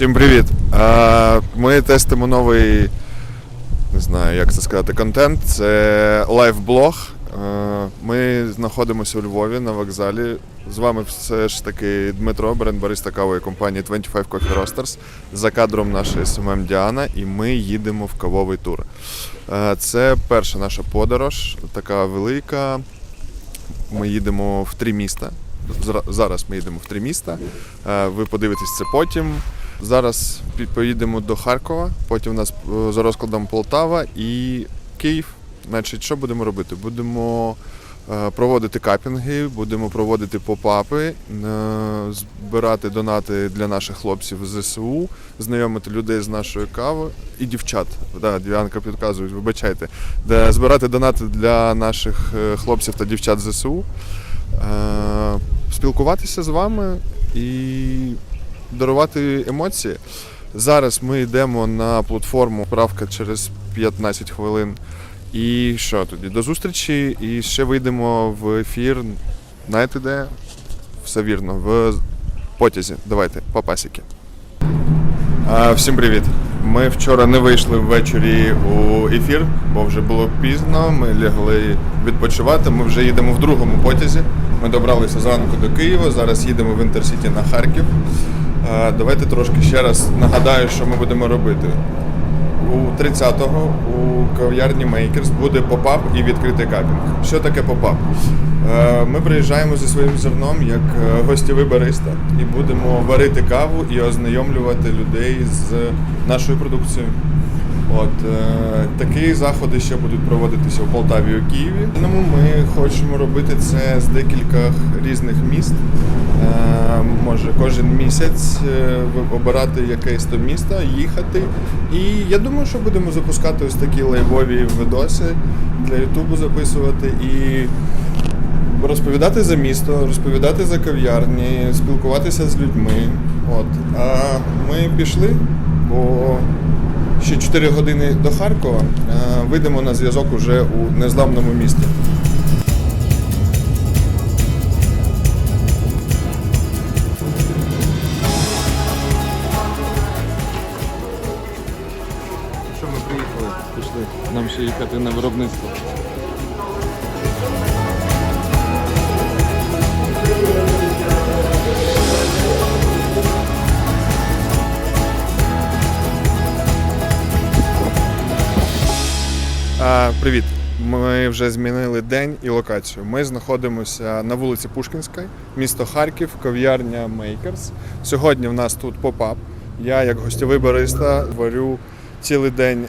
Всім привіт! Е, Ми тестимо новий, не знаю, як це сказати, контент. Це лайв-блог. Е, Ми знаходимося у Львові на вокзалі. З вами все ж таки Дмитро, бренд-бариста кавової компанії 25 Coffee Roasters. За кадром наша СММ Діана, і ми їдемо в кавовий тур. Е, Це перша наша подорож, така велика. Ми їдемо в три міста. Зараз ми їдемо в три міста. Ви подивитесь це потім. Зараз поїдемо до Харкова, потім у нас е, за розкладом Полтава і Київ. Значить, що будемо робити? Будемо е, проводити капінги, будемо проводити попапи, е, збирати донати для наших хлопців з ЗСУ, знайомити людей з нашою кавою і дівчат. Да, Діанка підказує, вибачайте. Де збирати донати для наших хлопців та дівчат з ЗСУ, спілкуватися з вами і дарувати емоції. Зараз ми йдемо на платформу правка через 15 хвилин. І що тоді? До зустрічі. І ще вийдемо в ефір. Знаєте де? Все вірно, в потязі. Давайте, папасіки. Всім привіт. Ми вчора не вийшли ввечері у ефір, бо вже було пізно. Ми лягли відпочивати. Ми вже їдемо в другому потязі. Ми добралися зранку до Києва. Зараз їдемо в Інтерсіті на Харків. А, давайте трошки ще раз нагадаю, що ми будемо робити. У 30-го у кав'ярні Makers буде попап і відкритий капінг. Що таке попап? Е, Ми приїжджаємо зі своїм зерном як е, гостєвий бариста і будемо варити каву і ознайомлювати людей з нашою продукцією. От е, такі заходи ще будуть проводитися у Полтаві у Києві. Тому ми хочемо робити це з декількох різних міст. Е, може кожен місяць е, обирати якесь то місто, їхати. І я думаю, що будемо запускати ось такі лайвові видоси для Ютубу записувати і розповідати за місто, розповідати за кав'ярні, спілкуватися з людьми. От. А ми пішли, бо ще 4 години до Харкова е, вийдемо на зв'язок уже у незламному місті. Що ми приїхали? Пішли. Нам ще їхати на виробництво. Привіт. Ми вже змінили день і локацію. Ми знаходимося на вулиці Пушкінська, місто Харків, кав'ярня Makers. Сьогодні в нас тут поп-ап. Я, як гостьовий бариста, варю цілий день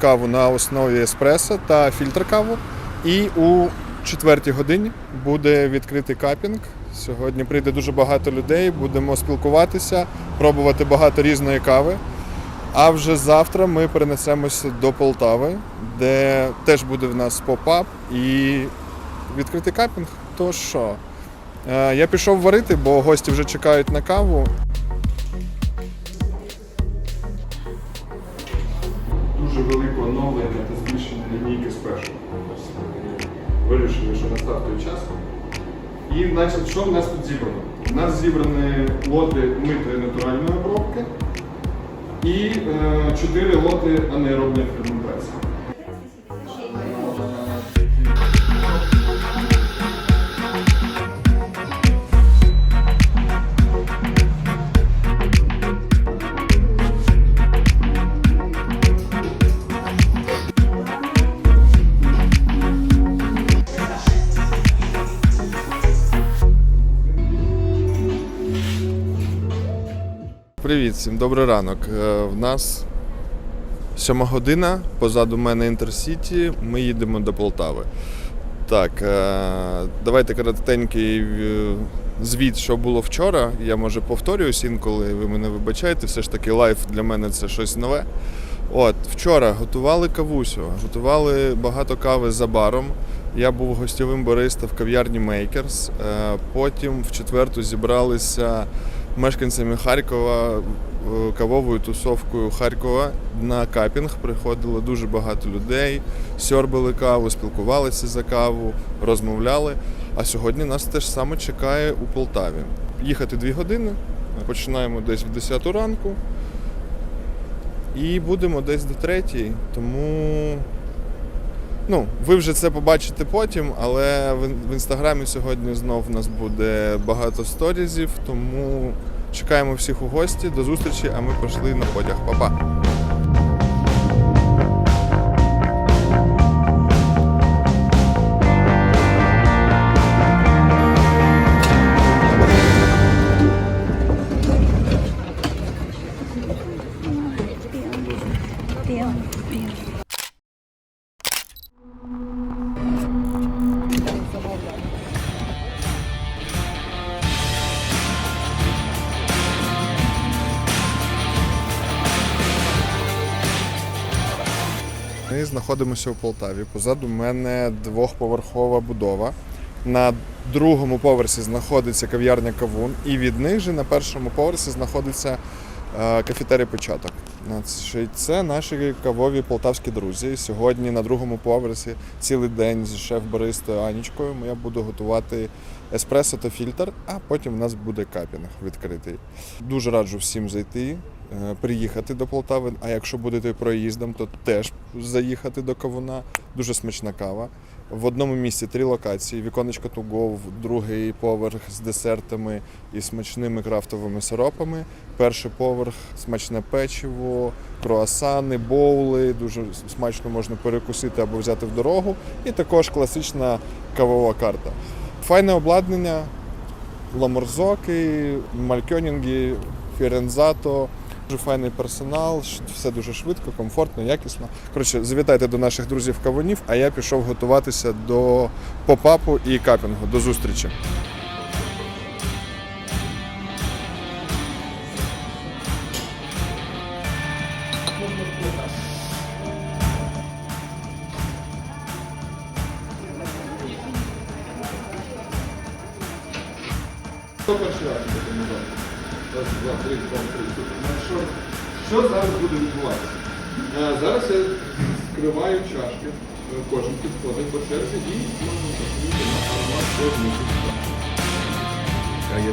каву на основі еспресо та фільтр каву. І у четвертій годині буде відкритий капінг. Сьогодні прийде дуже багато людей, будемо спілкуватися, пробувати багато різної кави. А вже завтра ми перенесемося до Полтави, де теж буде в нас поп-ап і відкритий капінг. То що? Е, Я пішов варити, бо гості вже чекають на каву. Дуже велике оновлення та збільшення лінійки спешл. Вирішили, що настав той час. І значить, що в нас тут зібрано? У нас зібрані лоти митої натуральної обробки і е, 4 лоти анаеробної ферментації. Привіт всім, добрий ранок. Е, В нас сьома година, позаду мене Інтерсіті, ми їдемо до Полтави. Так, е, давайте коротенький е, звіт, що було вчора. Я може повторююсь інколи, ви мене вибачаєте, все ж таки лайф для мене це щось нове. От, вчора готували кавусю, готували багато кави за баром. Я був гостьовим бариста в кав'ярні Makers. Потім в четверту зібралися мешканцями Харкова е, кавовою тусовкою Харкова на капінг. Приходило дуже багато людей, сьорбили каву, спілкувалися за каву, розмовляли. А сьогодні нас теж саме чекає у Полтаві. Їхати дві години, Починаємо десь в 10 ранку і будемо десь до 3. Тому ну, ви вже це побачите потім, але в, інстаграмі сьогодні знов у нас буде багато сторізів, тому чекаємо всіх у гості. До зустрічі, а ми пішли на потяг. Па-па! Знаходимося у Полтаві. Позаду мене двохповерхова будова. На другому поверсі знаходиться кав'ярня Кавун, і від них же на першому поверсі знаходиться кафетерій початок. Це наші кавові полтавські друзі. Сьогодні на другому поверсі цілий день з шеф-баристою Анічкою я буду готувати еспресо та фільтр, а потім у нас буде капінг відкритий. Дуже раджу всім зайти, е, приїхати до Полтави. А якщо будете проїздом, то теж заїхати до Кавуна. Дуже смачна кава. В одному місці три локації: віконечко Тугов, другий поверх з десертами і смачними крафтовими сиропами. Перший поверх смачне печиво, круасани, боули. Дуже смачно можна перекусити або взяти в дорогу. І також класична кавова карта. Файне обладнання, ламорзоки, малькьонінги, фірензато. Дуже файний персонал, все дуже швидко, комфортно, якісно. Коротше, завітайте до наших друзів кавунів, а я пішов готуватися до попапу і капінгу. До зустрічі. Хто перший раз два, три, два, три. Що, що зараз буде відбуватися? Е, Зараз я скриваю чашки. Е, Кожен підходить по черзі і можна закрити на аромат кожної чашки. А я.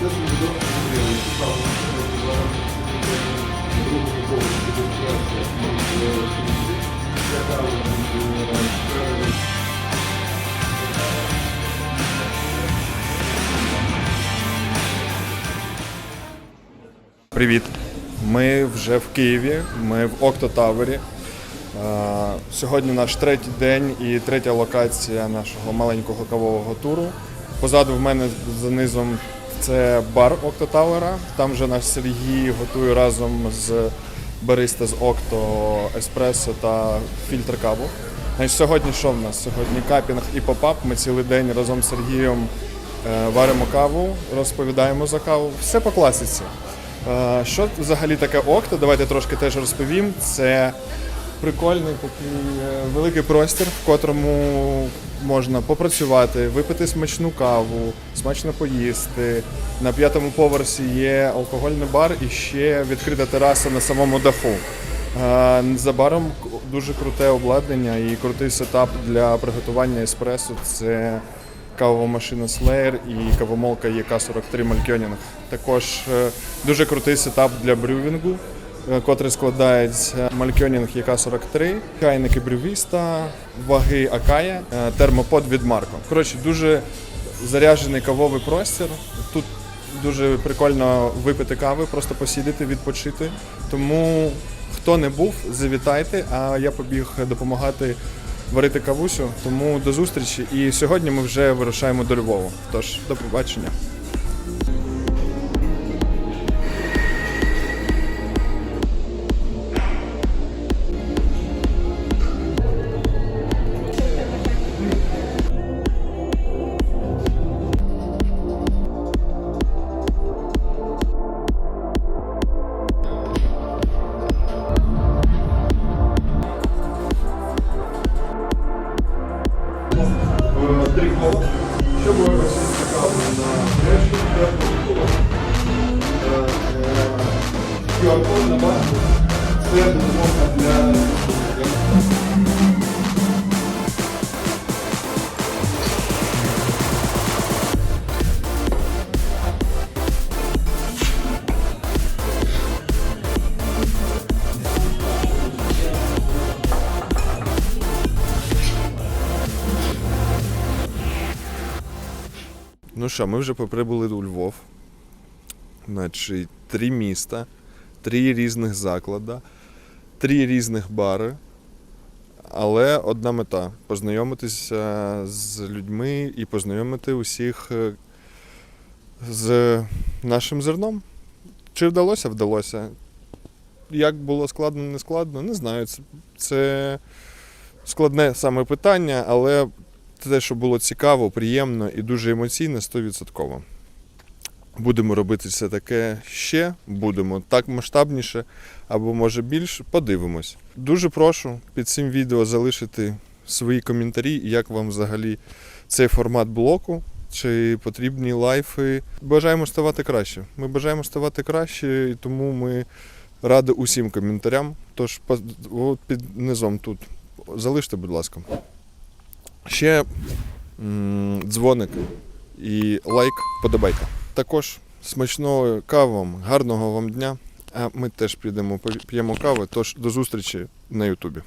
Це звідок Андрія. Цікаво, що ми відбуваємо на другому поверсі. Яка буде Привіт. Ми вже в Києві, ми в Октотавері. Е, Сьогодні наш третій день і третя локація нашого маленького кавового туру. Позаду в мене за низом це бар Октотавера. Там вже наш Сергій готує разом з бариста з Окто еспресо та фільтр каву. Сьогодні що в нас? Сьогодні капінг і попап. Ми цілий день разом з Сергієм е, варимо каву, розповідаємо за каву. Все по класиці. Е, Що взагалі таке Окта? Давайте трошки теж розповім. Це прикольний такий е, великий простір, в котрому можна попрацювати, випити смачну каву, смачно поїсти. На п'ятому поверсі є алкогольний бар і ще відкрита тераса на самому даху. Е, За баром к- дуже круте обладнання і крутий сетап для приготування еспресо. Це кавова машина Slayer і кавомолка ЄК-43 Малькьонінг. Також е, дуже крутий сетап для брювінгу, е, котрий складається Малькьонінг ЄК-43, чайники брювіста, ваги Акая, е, термопод від Марко. Коротше, дуже заряджений кавовий простір. Тут дуже прикольно випити кави, просто посідати, відпочити. Тому хто не був, завітайте, а я побіг допомагати варити кавусю. Тому до зустрічі. І сьогодні ми вже вирушаємо до Львова. Тож, до побачення. Що, ми вже поприбули у Львов. Значить, три міста, три різних заклади, три різних бари. Але одна мета познайомитися з людьми і познайомити усіх е, з нашим зерном. Чи вдалося? Вдалося. Як було складно, не складно, не знаю. Це складне саме питання, але те, що було цікаво, приємно і дуже емоційно, 100%. Будемо робити це таке ще, будемо так масштабніше, або може більше, подивимось. Дуже прошу під цим відео залишити свої коментарі, як вам взагалі цей формат блоку, чи потрібні лайфи. Бажаємо ставати краще. Ми бажаємо ставати краще, і тому ми раді усім коментарям. Тож під низом тут залиште, будь ласка. Ще м, дзвоник і лайк, подобайка. Також смачного вам, гарного вам дня. А ми теж підемо п'ємо каву. Тож до зустрічі на Ютубі.